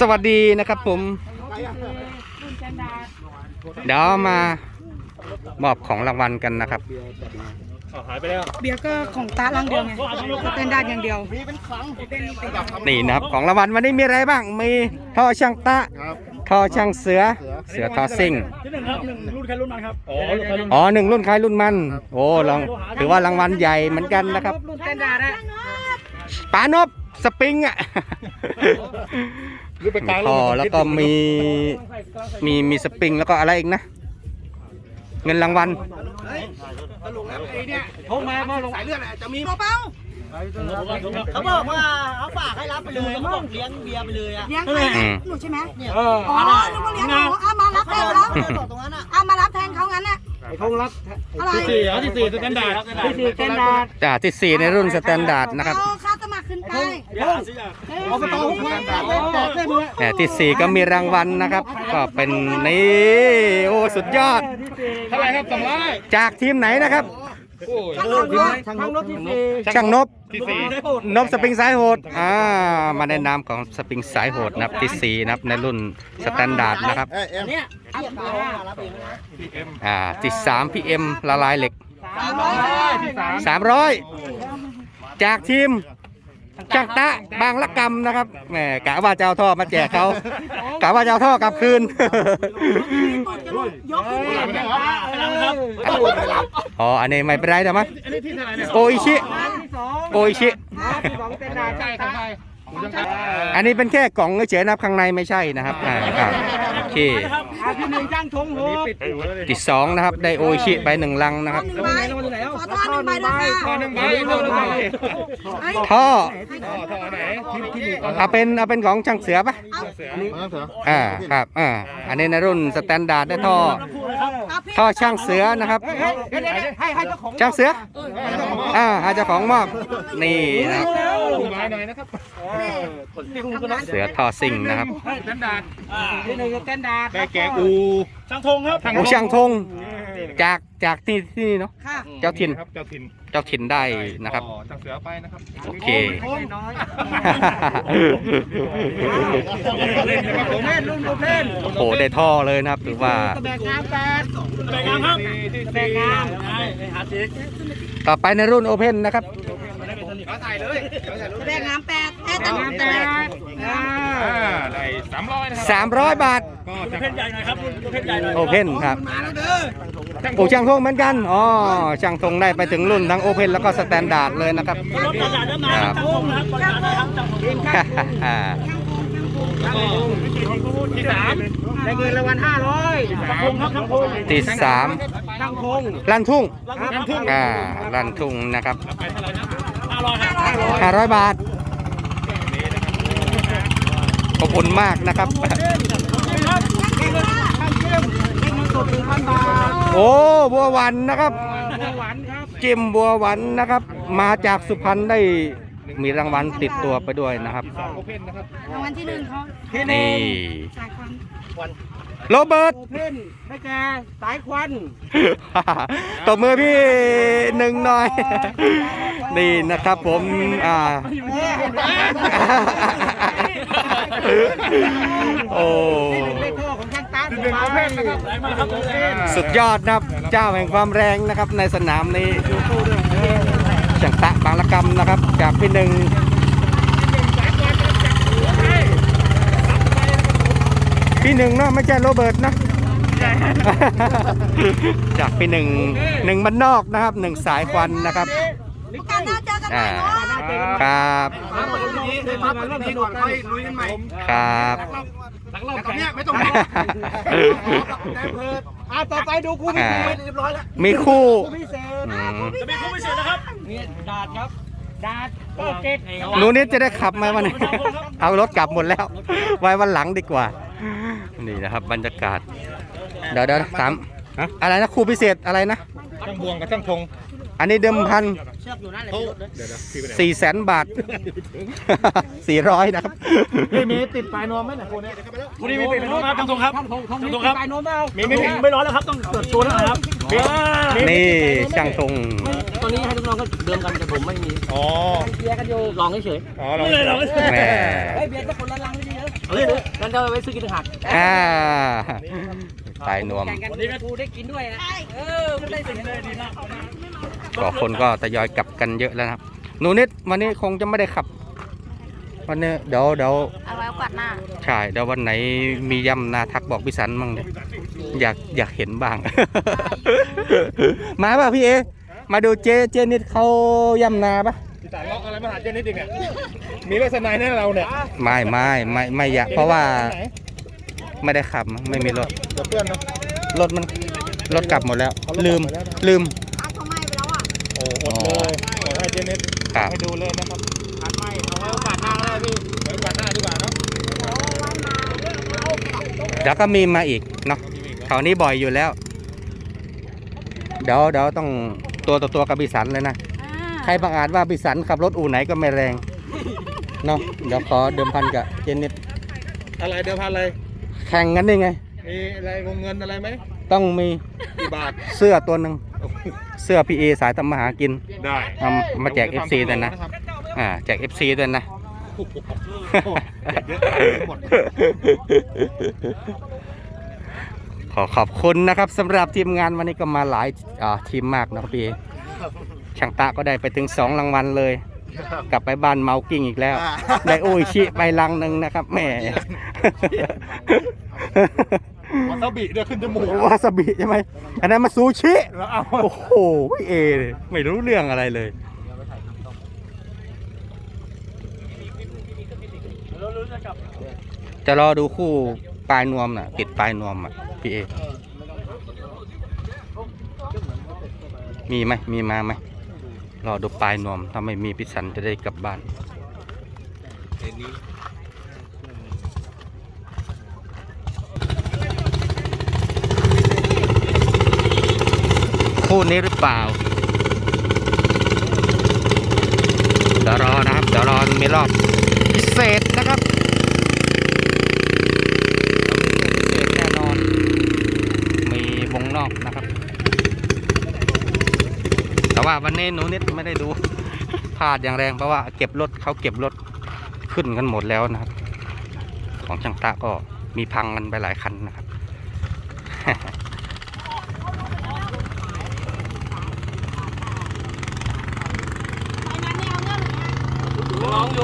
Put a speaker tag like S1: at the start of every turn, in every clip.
S1: สวัสดีนะครับผม เดี๋ยวมามอบของรางวัลกันนะครับ
S2: เบียร์ก็ของตาลังเดียวไงสแตนดาร์ดอย่างเดียว
S1: นี่นะครับของรางวัลวันนี้มีอะไรบ้าง มีท่อช่างตะท่อช่างเสือ เสือท่อซิ่ง
S3: ที่หนึ่งครับหนึ่งรุ่นใครรุ่นมันครับอ๋อรุ่นใครรุ่น
S1: อ๋อหนึ่งรุ่นใครรุ่นมัน โอ้ลองถือว่ารางวัลใหญ่เหมือนกันนะครับ
S2: รุ่นสแตนดาร์ดอะ
S1: ปานบ สปริงอะมีท่อแล้วก็มีมีมีสปริงแล้วก็อะไรอีกนะ เงินรางวัล
S3: โทรมามาลง
S2: เบา
S4: เขาบอกว่าเขาฝากให้รับไปเลยเขาบอกเลี้ยงเบียร์ไปเลยอะ
S2: ๆเลี้ยงใคร
S1: อืม
S2: หนูใช่ไหม
S3: เออ
S2: อ๋อนึกว่าเลี้ยงหนูเอามารับแทนเขา
S4: บอกตรงนั้นอะ
S2: เอามารับแทนเขางั้นน่ะ
S3: ไอ้ทงรับ
S2: อะไร
S3: ที่สี่เหรอที่สี่สแตนดาร์ดที่สี่สแตนดาร์ด
S1: จ้าที่สี่ในรุ่นสแตนดาร์ดนะครับ
S2: อาส
S3: ตอหุ้มแบอกได้เลย
S1: แต่ที่สี่ก็มีรางวัลนะครับ ก็เป็นนี่โอ้สุดยอด
S3: เท่าไหร่ครับสองร้อย
S1: จากทีมไหนนะครับ
S2: ทั้งรถด้วย
S3: ทางรถที่สี่
S1: ช่างนบ
S3: ที่สี่
S1: นบสปริงสายโหดอ่ามาในนามของสปริงสายโหดนะครับที่สี่นะครับในรุ่นสแตนดาร์ดนะครับ
S4: เนี่ยเบียร์มารับเองนะ
S1: อ่าที่สามพีเอ็มละลายเหล็ก
S2: สามร้อย
S3: ที่สาม
S1: สามร้อยจากทีม ช่างตะบางละกำนะครับแหมกะว่าจะเอาท่อมาแจกเขากะว่าจะเอาท่อกลับคืน
S2: ยกขึ้นไป
S3: ครับ
S1: อ๋ออันนี้ไม่เป็นไรแต่มั้ง
S3: อันนี้ที่เท่าไหร่เนี่ย
S1: โออิชิ
S3: ที่สอง
S1: โออิชิ
S3: ที่สองสแตนดาร์ดใช่ครับใช่
S1: อันนี้เป็นแค่กล่องเฉยๆนะครับข้างในไม่ใช่นะครับอ่าครับโอเค
S3: อา ที่หนึ่งจ้างทงโหปิด
S1: ที่สองนะครับได้โออิชิไปหนึ่งลังนะครับ
S2: หนึ่งใบขอทอดหนึ่งใบด้วยค่ะ
S3: หนึ่งใบหนึ่งใบ
S2: เฮ้ย
S1: ท่อ
S3: ท่อไหนที่ที่หนึ่ง
S1: เอาเป็นเอาเป็นของช่างเสือปะอ่าครับอ่าอันนี้ในรุ่นสแตนดาร์ดได้ท่อ
S2: เอาพี่
S1: ท่อช่างเสือนะครับ
S3: ให้ให้เจ้าของ
S1: ช่างเสือ อ่าให้เจ้าของมอบ นี่นะครับ
S3: คุณไม้หน่อยนะครับ
S1: เสือท่อซิ่งนะครับ
S3: สแตนดาร์ด
S2: ที่หนึ่งสแตนดาร์ด
S3: ได้แก่อูช่างทงครับ
S1: โอ้ช่างธงจากจากที่ที่นี่เนาะ
S2: ค่ะ
S1: เจ้าถิ่น
S3: ครับเจ้าถิ่น
S1: เจ้าถิ่นได้นะครับ
S3: อ๋อช่างเสือไปนะครับ
S1: โอเค
S2: น้อย
S3: เล่นนะครับผมเล่นรุ่นผมเล่น
S1: โอ้โหได้ท่อเลยนะครับถือว่า
S3: แบกงามแปดแบกงามครับแบกงามหาจิก
S1: ต่อไปในรุ่นโอเพนนะครับ
S2: แบกงามแปดแค่ตัง
S3: งามแปดอ่าได้สามร้อยนะครั
S1: 300บาท
S3: ก็จะเพชรใหญ่หน่อยครับรุ่นเพชรใหญ่หน่อย
S1: โอเพนครับโอ้ช่างธงเหมือนกันอ๋อช่างธงได้ไปถึงรุ่นทั้งโอเพนแล้วก็สแตนดาร์ดเลยนะครับ
S3: รถตลาดน้ำมัน
S1: ครับ
S3: ช่างทงนะครับบริการเลยครับช่างทง
S1: อ่า
S3: ที่สามได้เงินรางวัลห้าร้อยช่างทงครับช่างทง
S1: ที่สาม
S3: ช่างทง
S1: ลันทุ่ง
S3: ช่างทง
S1: อ่าลันทุ่งนะครับ
S3: ห้าร้อยครับ
S1: 500บาทขอบคุณมากนะครับโอ้บัวหวันนะครับ
S3: หวานครับ
S1: จิมบัวหวันนะครับ มาจากสุพรรณได้ มีรางวัลติดตัวไปด้วยนะครับ
S3: โอเพนนะครับ
S2: รางวัลที่หนึ่งเขา
S1: นี่
S2: สายควัน
S1: โรเบิร์ต
S3: โอเพนได้แก่สายควัน
S1: ตบมือพี่หนึ่งหน่อย นี่นะครับผมอ่าโอ้
S3: เลขท่อของช่างตาหนึ่งโอเพนนะครับไหนมาครับโอเพน
S1: สุดยอดนะครับเจ้าแห่งความแรงนะครับในสนามนี้ ช่างตะบางละกำนะครับ จากพี่หนึ่งพี่หนึ่งเนาะไม่ใช่โรเบิร์ตนะจากพี่หนึ่งหนึ่งมันนอกนะครับหนึ่งสายควันนะครับ
S2: โอกาสหน้าเจ
S1: อ่า
S2: เนาะ
S1: ครับ
S3: มาเริ่มดีก่อนค่อยลุยกันใหม่
S1: ครับ
S3: หลังรอบกับเนี้ยไม่ต้องอ่าต่อไปดูคู่พิเศษเรียบร้อยแล้ว
S1: มีคู่
S3: คู่พิเศษ
S1: อืม
S3: จะมีคู่พิเศษนะครับนี่ดาดครับดาดก็เก็ต
S1: หนูนิดจะได้ขับไหมวันนี้เอารถกลับหมดแล้ว ไว้วันหลังดีกว่า นี่นะครับบรรยากาศ เดี๋ยวเดี๋ยวถามอะไรนะครูพิเศษอะไรนะ
S3: ช่างบวงกับช่างทง
S1: อันนี้เดิมพัน
S4: เชือกอยู่นั่นแหละพี่รถเลย
S3: เดี๋ยวนะพี่ไปไหน
S1: สี่แสนบาทสี่ร้อยนะครับ
S3: พี่มีติดปลายนวมไหมเนี่ยคนนี้คนนี้มีติดปลายนวมครับทงครับทงทงทงครับ
S4: ไปโน้มเอา
S3: มีไม่มีไม่ร้อนแล้วครับต้องตรวจตัวแล้วครับมีมี
S1: นี่ช่างทง
S4: ตัวนี้ให้ลูกน้องก็เดิมกันแต่ผมไม่มี
S3: อ๋อ
S4: เบียร์กันอยู่ลองเฉย
S3: อ๋อเราเลยเรา
S1: แหม
S4: เฮ้ยเบียร์จะคนละลังไม่ดีเยอะงั้นจะไปซื้อกินหัก
S1: อ่าสายนวม
S4: แข่งกันกูได้กินด้วยนะเออไม่ได้สิเลยดีนะ
S1: ก็ คนก็ทยอยกลับกันเยอะแล้วนะครับหนูนิดวันนี้คงจะไม่ได้ขับ วันนี้เดี๋ยวเดี๋ยว
S2: เอาไว้กัดหน้า
S1: ใช่เดี๋ยววันไหนมียำนาทักบอกพี่สันมั่งเนี่ยอยากอยากเห็นบ้าง มาป่ะพี่เอ มาดูเจเจนิดเขายำนาป่ะ
S3: พี่สารล็อกอะไรมาหาเจนิดอีกเนี่ยมีลักษณะเนี่ยเราเนี่ย
S1: ไม่ไม่ไม่ไม่อยากเพราะว่าไม่ได้ขับมั้งไม่มีรถ
S3: เดี๋ยวเพื่อนเนาะ
S1: รถมันรถกลับหมดแล้ว ลืมลืม
S3: โอ้อดเลยขอให้เจนิด
S1: ครับ
S3: ให้ดูเลยนะครับผ่านไม่เอาไว้โอกาสหน้าก็ได้พี่ไว้โอกาสหน้าดีกว่าเนาะ
S1: เดี๋ยวก็มีมาอีกเนาะแถวนี้บ่อยอยู่แล้ว เดี๋ยวเดี๋ยวต้องตัวต่อตัวกับบิสันเลยนะ ใครบังอาจว่าบิสันขับรถอู่ไหนก็ไม่แรงเนาะเดี๋ยวขอเดิมพันกับเจนนิด
S3: อะไรเดี๋ยวพันอะไร
S1: แข่งกันได้ไง
S3: มีอะไรวงเงินอะไรไหม
S1: ต้องมี
S3: กี่บาท
S1: เสื้อตัวหนึ่งเสื้อพีเอสายทำมาหากิน
S3: ได้
S1: เอามาแจก FC ด้วยนะอ่าแจก FC ด้วยนะ
S3: แจกเยอะหมด
S1: ขอขอบคุณนะครับสำหรับทีมงานวันนี้ก็มาหลายอ่าทีมมากนะครับพี่เอช่างตาก็ได้ไปถึงสองรางวัลเลย กลับไปบ้านเมากิ้งอีกแล้ว ได้โออิชิไปลังหนึ่งนะครับแหม่
S3: วาซาบิเดี๋ยวขึ้นจมูก
S1: วาซาบิใช่ไหมอันนั้นมาซูชิ
S3: แล้วเอา
S1: โอ้โหพี่เอไม่รู้เรื่องอะไรเลยจะรอดูคู่ปลายนวมน่ะติดปลายนวมอะพี่เอมีไหมมีมาไหมรอดูปลายนวมถ้าไม่มีพิสันจะได้กลับบ้าน คู่นี้หรือเปล่าเดี๋ยวรอนะครับเดี๋ยวรอมีรอบพิเศษนะครับพิเศษแน่นอน มีวงนอกนะครับ แต่ว่าวันนี้หนูนิดไม่ได้ดูพลาดอย่างแรงเพราะว่าเก็บรถเขาเก็บรถขึ้นกันหมดแล้วนะครับ ของช่างตะก็มีพังกันไปหลายคันนะครับ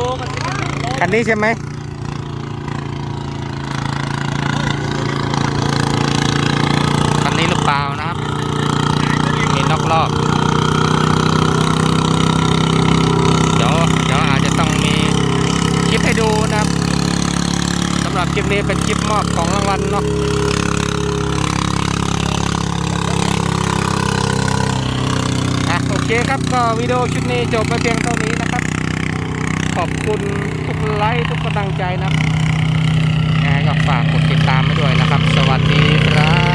S4: องอยู่มัน
S1: คันนี้ใช่ไหมคันนี้หรือเปล่านะครับ มีนอกรอบ เดี๋ยวเดี๋ยวอาจจะต้องมีคลิปให้ดูนะครับสำหรับคลิปนี้เป็นคลิปมอบของรางวัลเนาะโอเคครับก็วิดีโอชุดนี้จบไปเพียงเท่านี้ ขอบคุณทุกไลค์ทุกกำลังใจนะแกก็ฝากกดติดตามไปด้วยนะครับ สวัสดีครับ